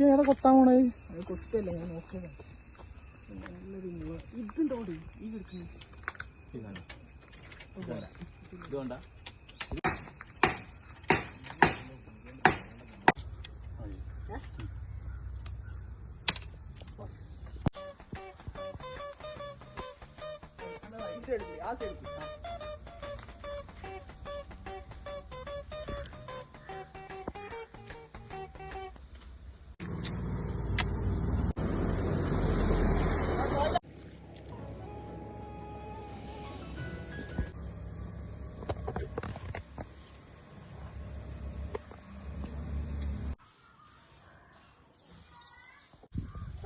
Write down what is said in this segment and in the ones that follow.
ഇത് ഏതാ കൊത്താൻ പോണേ? അത് കൊത്തല്ല ഞാൻ നോക്കിയതാ. ഇതുണ്ടോ ഈ കിടക്കുന്നു ഇതുകൊണ്ടാ ആ സൈഡ്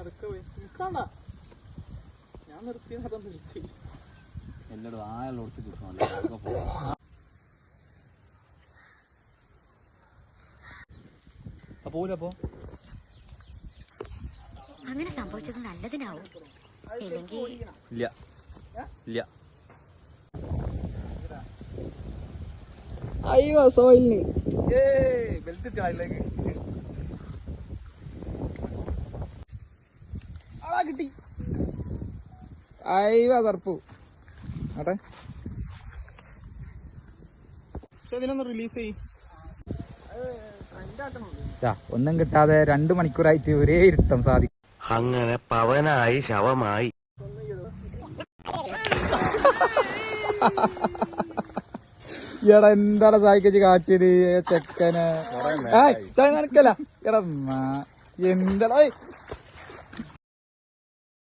അതൊക്കെ നിൽക്കണ്ട. ഞാൻ നിർത്തി. നിർത്തി അതൊക്കെ പോകും പോലപ്പോ അങ്ങനെ സംഭവിച്ചത് നല്ലതിനാവും. ഇല്ലെങ്കിൽ ഇല്ല. ഇല്ല. അയ്യോ സോയിലിന് ബെൽറ്റ് ഇട്ടാലേക്ക് ആളാ കിട്ടി. ഐവ സർപ്പു. ആട്ടെ. ഇതിനൊന്ന് റിലീസ് ചെയ്യ്. ഒന്നും കിട്ടാതെ രണ്ടു മണിക്കൂറായിട്ട് ഒരേ ഇരുത്തം സാധിക്കും. അങ്ങനെ പവനായി ശവമായി. എടാ എന്താണ് സായിക്കച്ച് കാട്ടിയത്? ചെക്കന്. നനക്കല്ല എടാ എന്താടാ?